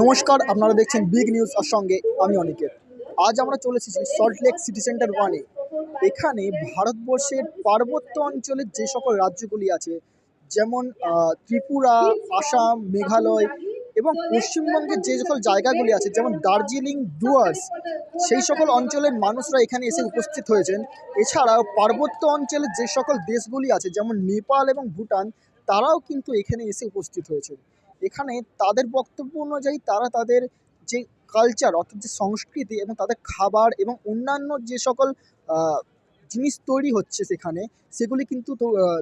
নমস্কার, আপনারা দেখছেন বিগ নিউজ আর সঙ্গে আমি অনিকেত। আজ আমরা চলে এসেছি সল্টলেক সিটি সেন্টার ওয়ানে এখানে ভারতবর্ষের পার্বত্য অঞ্চলের যে সকল রাজ্যগুলি আছে, যেমন ত্রিপুরা, আসাম, মেঘালয় এবং পশ্চিমবঙ্গের যে সকল জায়গাগুলি আছে, যেমন দার্জিলিং, ডুয়ার্স, সেই সকল অঞ্চলের মানুষরা এখানে এসে উপস্থিত হয়েছেন। এছাড়াও পার্বত্য অঞ্চলের যে সকল দেশগুলি আছে, যেমন নেপাল এবং ভুটান, তারাও কিন্তু এখানে এসে উপস্থিত হয়েছে এখানে তাদের বক্তব্য অনুযায়ী তারা তাদের যে কালচার অর্থাৎ যে সংস্কৃতি এবং তাদের খাবার এবং অন্যান্য যে সকল জিনিস তৈরি হচ্ছে সেখানে, সেগুলি কিন্তু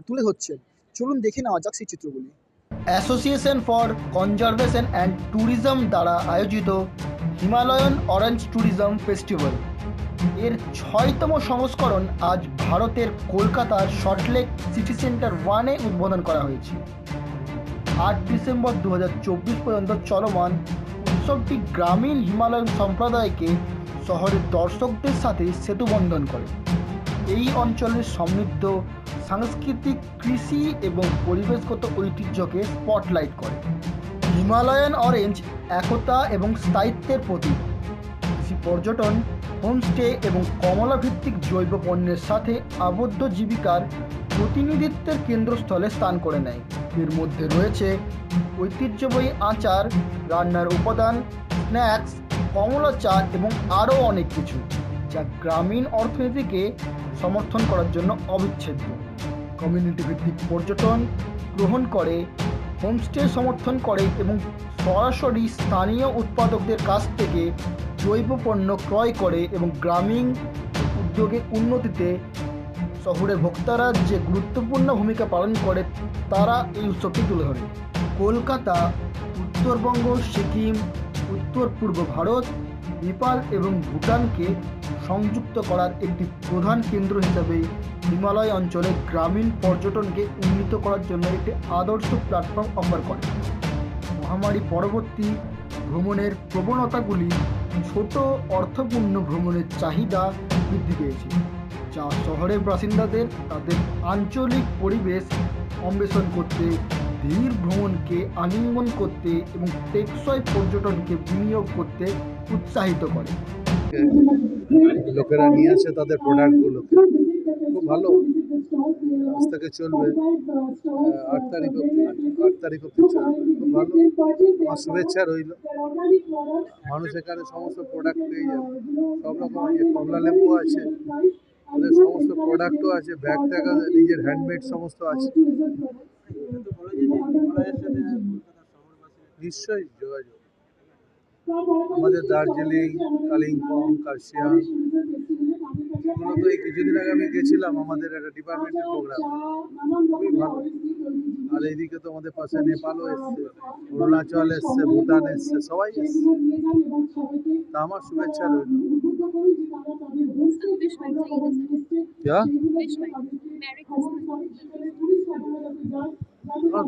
তুলে ধরছে। চলুন দেখে নেওয়া যাক সেই চিত্রগুলি। Association for conservation and tourism দ্বারা আয়োজিত হিমালয়ান অরেঞ্জ ট্যুরিজম ফেস্টিভ্যাল। এর ছয়তম সংস্করণ আজ ভারতের কলকাতার সল্টলেক সিটি সেন্টার ওয়ানে উদ্বোধন করা হয়েছে। আট ডিসেম্বর দু হাজার চব্বিশ পর্যন্ত চলমান উৎসবটি গ্রামীণ হিমালয়ান সম্প্রদায়কে শহরের দর্শকদের সাথে সেতুবন্ধন করে। এই অঞ্চলের সমৃদ্ধ সাংস্কৃতিক, কৃষি এবং পরিবেশগত ঐতিহ্যকে স্পটলাইট করে। হিমালয়ান অরেঞ্জ একতা এবং স্থায়িত্বের প্রতীক। কৃষি পর্যটন হোমস্টে এবং কমলা ভিত্তিক জৈব পণ্যের সাথে আবদ্ধ জীবিকার প্রতিনিধিত্বের কেন্দ্রস্থলে স্থান করে নেয়। এর মধ্যে রয়েছে ঐতিহ্যবাহী আচার, রান্নার উপাদান, স্ন্যাক্স, কমলা চা এবং আরও অনেক কিছু, যা গ্রামীণ অর্থনীতিকে সমর্থন করার জন্য অবিচ্ছেদ্য। কমিউনিটি ভিত্তিক পর্যটন গ্রহণ করে, হোমস্টে সমর্থন করে এবং সরাসরি স্থানীয় উৎপাদকদের কাছ থেকে জৈব পণ্য ক্রয় করে এবং গ্রামীণ উদ্যোগের উন্নতিতে শহরের ভোক্তারা যে গুরুত্বপূর্ণ ভূমিকা পালন করে, তারা এই উৎসবটি তুলে ধরে। কলকাতা, উত্তরবঙ্গ, সিকিম, উত্তর পূর্ব ভারত, নেপাল এবং ভুটানকে সংযুক্ত করার একটি প্রধান কেন্দ্র হিসাবে হিমালয় অঞ্চলে গ্রামীণ পর্যটনকে উন্নীত করার জন্য একটি আদর্শ প্ল্যাটফর্ম অফার করে। মহামারী পরবর্তী ভ্রমণের প্রবণতাগুলি ছোট অর্থপূর্ণ ভ্রমণের চাহিদা বৃদ্ধি পেয়েছে। যা শহরের বাসিন্দাদের তাদের আঞ্চলিক পরিবেশ অন্বেষণ করতে ধীর ভ্রমণকে আলিঙ্গন করতে এবং টেকসই পর্যটনকে বিনিয়োগ করতে উৎসাহিত করে। লোকেরা নিয়ে আসে তাদের প্রোডাক্টগুলো খুব ভালো। আজ থেকে চলবে আট তারিখ অব্দি আট তারিখ অব্দি চলবে। খুব ভালো। আমার শুভেচ্ছা রইল। মানুষ এখানে সমস্ত প্রোডাক্ট পেয়ে যাবে। সব রকম কমলা লেবু আছে। ওদের সমস্ত প্রোডাক্টও আছে ব্যাগ ট্যাগ আছে, নিজের হ্যান্ডমেড সমস্ত আছে। নিশ্চয়ই যোগাযোগ। আমাদের দার্জিলিং কালিম্পং কার্শিয়াং এগুলো তো এই কিছুদিন আগে আমি গেছিলাম আমাদের একটা ডিপার্টমেন্টের প্রোগ্রাম খুবই ভালো। আর এইদিকে তো আমাদের পাশে নেপালও এসছে অরুণাচল এসছে ভুটান এসছে সবাই এসছে। তা আমার শুভেচ্ছা রইল।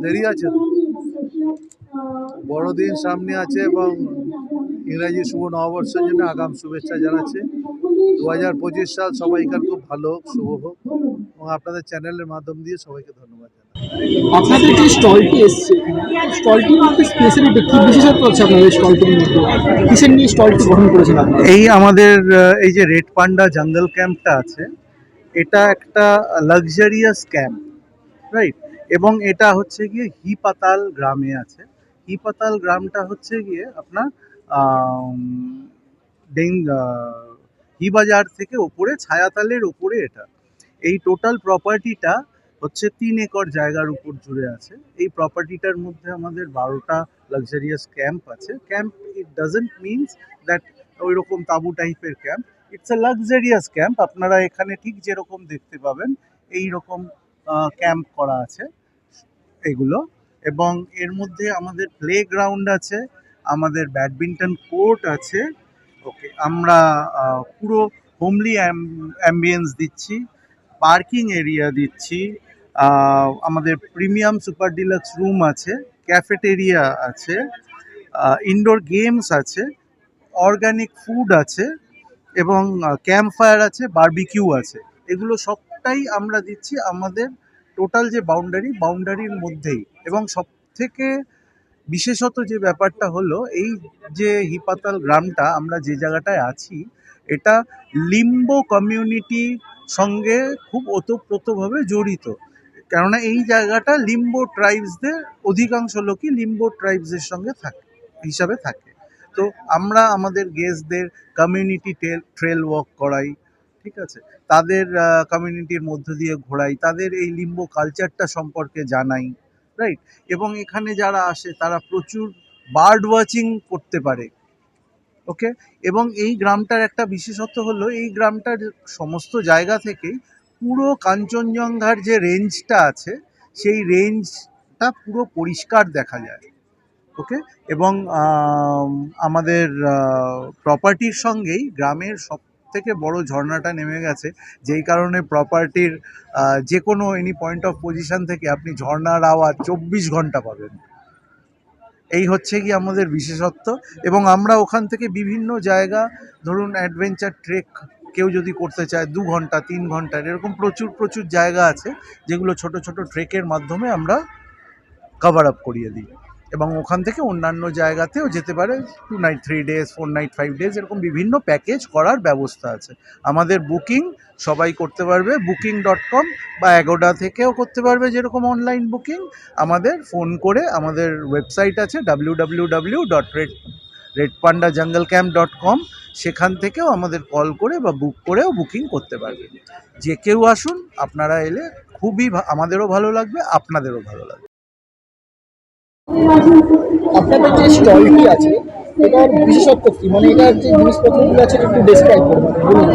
দেরি আছে তো। বড়দিন সামনে আছে এবং ইংরাজি শুভ নববর্ষের জন্য আগাম শুভেচ্ছা জানাচ্ছি। দু হাজার পঁচিশ সাল সবাইকার খুব ভালো হোক শুভ হোক। এবং আপনাদের চ্যানেলের মাধ্যম দিয়ে সবাইকে ধন্যবাদ আপনাদের যে স্টলটি এসছে। স্টলটির মধ্যে স্পেশালিটি কি বিশেষত্ব আছে আপনাদের স্টলটির মধ্যে? কিসের নিয়ে স্টলটি গঠন করেছেন এই আমাদের এই যে রেড পান্ডা জঙ্গল ক্যাম্পটা আছে এটা একটা লাক্সারিয়াস ক্যাম্প রাইট এবং এটা হচ্ছে গিয়ে হিপাতাল গ্রামে আছে। হিপাতাল গ্রামটা হচ্ছে গিয়ে আপনার আম, হিবাজার থেকে ওপরে, ছায়াতালের ওপরে এটা। এই টোটাল প্রপার্টিটা হচ্ছে তিন একর জায়গার উপর জুড়ে আছে। এই প্রপার্টিটার মধ্যে আমাদের বারোটা লাক্সারিয়াস ক্যাম্প আছে। Camp it doesn't means that ওই রকম তাঁবু টাইপের camp it's a luxurious camp আপনারা এখানে ঠিক যেরকম দেখতে পাবেন এই রকম ক্যাম্প করা আছে এগুলো। এবং এর মধ্যে আমাদের প্লে গ্রাউন্ড আছে, আমাদের ব্যাডমিন্টন কোর্ট আছে ওকে, আমরা পুরো হোমলি অ্যাম্বিয়েন্স দিচ্ছি, পার্কিং এরিয়া দিচ্ছি আমাদের প্রিমিয়াম সুপার ডিলাক্স রুম আছে, ক্যাফেটেরিয়া আছে ইনডোর গেমস আছে, অর্গানিক ফুড আছে এবং ক্যাম্প ফায়ার আছে, বারবিকিউ আছে। এগুলো সবটাই আমরা দিচ্ছি আমাদের টোটাল যে বাউন্ডারি, বাউন্ডারির মধ্যেই এবং সব থেকে বিশেষত যে ব্যাপারটা হলো, এই যে হিপাতাল গ্রামটা আমরা যে জায়গাটায় আছি, এটা লিম্বো কমিউনিটি সঙ্গে খুব ওতপ্রোতভাবে জড়িত। কেননা এই জায়গাটা লিম্বো ট্রাইবসদের অধিকাংশ লোকই লিম্বো ট্রাইবসের সঙ্গে থাকে, হিসাবে থাকে। তো আমরা আমাদের গেস্টদের কমিউনিটি ট্রেল ওয়াক করাই, ঠিক আছে? তাদের কমিউনিটির মধ্য দিয়ে ঘোরাই, তাদের এই লিম্বো কালচারটা সম্পর্কে জানাই। রাইট এবং এখানে যারা আসে, তারা প্রচুর বার্ড ওয়াচিং করতে পারে। ওকে এবং এই গ্রামটার একটা বিশেষত্ব হলো, এই গ্রামটার সমস্ত জায়গা থেকেই পুরো কাঞ্চনজঙ্ঘার যে রেঞ্জটা আছে, সেই রেঞ্জটা পুরো পরিষ্কার দেখা যায়। ওকে এবং আমাদের প্রপার্টির সঙ্গেই গ্রামের সব থেকে বড় ঝর্ণাটা নেমে গেছে, যেই কারণে প্রপার্টির যে কোনো এনি পয়েন্ট অফ পজিশন থেকে আপনি ঝর্ণার আওয়াজ চব্বিশ ঘণ্টা পাবেন। এই হচ্ছে কি আমাদের বিশেষত্ব এবং আমরা ওখান থেকে বিভিন্ন জায়গা, ধরুন অ্যাডভেঞ্চার ট্রেক কেউ যদি করতে চায় দু ঘণ্টা, তিন ঘণ্টার এরকম প্রচুর প্রচুর জায়গা আছে যেগুলো ছোট ছোট ট্রেকের মাধ্যমে আমরা কভার আপ করিয়ে দিই। এবং ওখান থেকে অন্যান্য জায়গাতেও যেতে পারে two night three days four night five days এরকম বিভিন্ন প্যাকেজ করার ব্যবস্থা আছে। আমাদের বুকিং সবাই করতে পারবে বুকিং ডট কম বা অ্যাগোডা থেকেও করতে পারবে যেরকম অনলাইন বুকিং আমাদের ফোন করে আমাদের ওয়েবসাইট আছে W dot red red panda jungle camp dot com সেখান থেকেও আমাদের কল করে বা বুক করেও বুকিং করতে পারবে। যে কেউ আসুন, আপনারা এলে খুবই আমাদেরও ভালো লাগবে, আপনাদেরও ভালো লাগবে। আপনাদের যে স্টলটি আছে, এটার বিশেষত্ব কি? মানে এটার যে জিনিসপত্রগুলো আছে একটু ডেসক্রাইব বলুন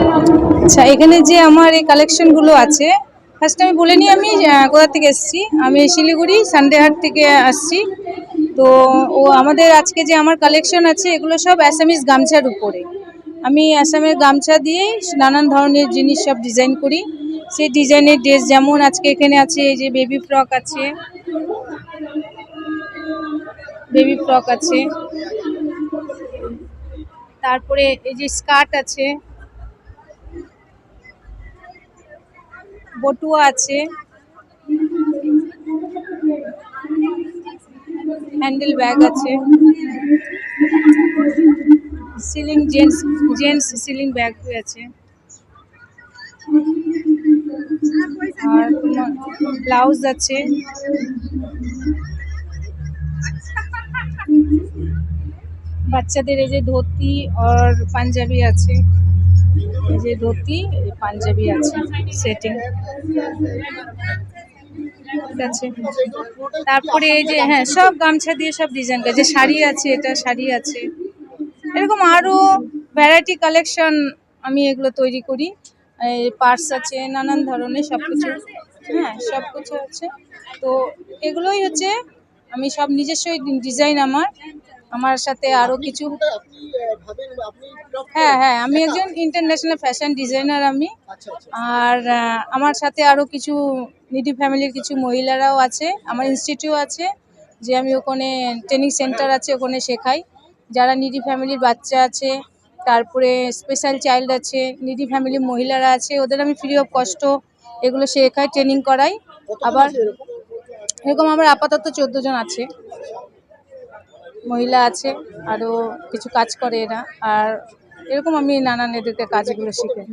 আচ্ছা এখানে যে আমার এই কালেকশনগুলো আছে ফার্স্ট আমি বলে নিই, আমি কোথা থেকে এসেছি? আমি শিলিগুড়ি সানডেহাট থেকে আসছি। তো, ও, আমাদের আজকে যে আমার কালেকশন আছে, এগুলো সব অ্যাসামিস গামছার উপরে। আমি অ্যাসামের গামছা দিয়েই নানান ধরনের জিনিস সব ডিজাইন করি। সেই ডিজাইনের ড্রেস যেমন আজকে এখানে আছে, এই যে বেবি ফ্রক আছে। বেবি ফ্রক আছে। তারপরে এই যে স্কার্ট আছে। বটুয়া আছে। হ্যান্ডেল ব্যাগ আছে। Sling gents gents sling bag আছে। আর ব্লাউজ আছে। বাচ্চাদের এই যে ধুতি আর পাঞ্জাবি আছে। এই যে ধুতি পাঞ্জাবি আছে সেটিং তারপরে এই যে হ্যাঁ সব গামছা দিয়ে সব ডিজাইন যে শাড়ি আছে, এটা শাড়ি আছে। এরকম আরও ভ্যারাইটি কালেকশন আমি এগুলো তৈরি করি। পার্স আছে, নানান ধরনের সব কিছু। হ্যাঁ সব কিছু আছে। তো এগুলোই হচ্ছে, আমি সব নিজস্ব ডিজাইন আমার। আমার সাথে আরও কিছু হ্যাঁ হ্যাঁ আমি একজন ইন্টারন্যাশনাল ফ্যাশন ডিজাইনার আমি। আচ্ছা আচ্ছা। আর আমার সাথে আরও কিছু নিডি ফ্যামিলির কিছু মহিলারাও আছে। আমার ইনস্টিটিউট আছে যে আমি ওখানে ট্রেনিং সেন্টার আছে ওখানে শেখাই। যারা নিডি ফ্যামিলির বাচ্চা আছে তারপরে স্পেশাল চাইল্ড আছে নিডি ফ্যামিলির মহিলারা আছে ওদের আমি ফ্রি অফ কষ্ট এগুলো শেখাই ট্রেনিং করাই। আবার এরকম? এরকম আমার আপাতত চোদ্দ জন আছে। মহিলা আছে, আরও কিছু কাজ করে এরা আর এরকম আমি নানান এদেরকে কাজগুলো শিখে?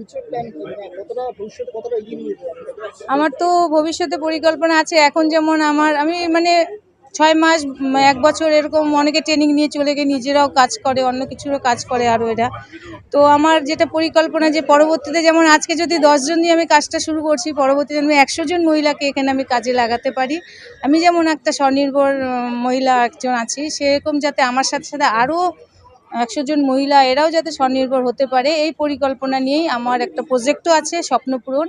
আমার তো ভবিষ্যতে পরিকল্পনা আছে এখন যেমন আমার, আমি মানে ছয় মাস এক বছর এরকম অনেকে ট্রেনিং নিয়ে চলে গিয়ে নিজেরাও কাজ করে, অন্য কিছুরও কাজ করে আরও এরা। তো আমার যেটা পরিকল্পনা যে পরবর্তীতে যেমন আজকে যদি দশজন দিয়ে আমি কাজটা শুরু করছি, পরবর্তীতে আমি একশো জন মহিলাকে এখানে আমি কাজে লাগাতে পারি। আমি যেমন একটা স্বনির্ভর মহিলা একজন আছি, সেরকম যাতে আমার সাথে সাথে আরও একশো জন মহিলা এরাও যাতে স্বনির্ভর হতে পারে, এই পরিকল্পনা নিয়েই আমার একটা প্রজেক্টও আছে, স্বপ্ন পূরণ।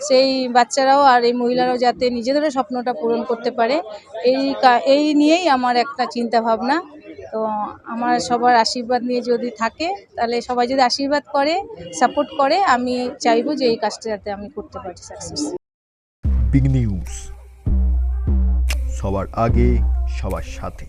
সেই বাচ্চারাও আর এই মহিলারাও যাতে নিজেদেরও স্বপ্নটা পূরণ করতে পারে, এই এই নিয়েই আমার একটা চিন্তা ভাবনা তো আমার সবার আশীর্বাদ নিয়ে যদি থাকে, তাহলে সবাই যদি আশীর্বাদ করে, সাপোর্ট করে, আমি চাইব যে এই কাজটা যাতে আমি করতে পারি সাকসেস বিগ নিউজ সবার আগে, সবার সাথে।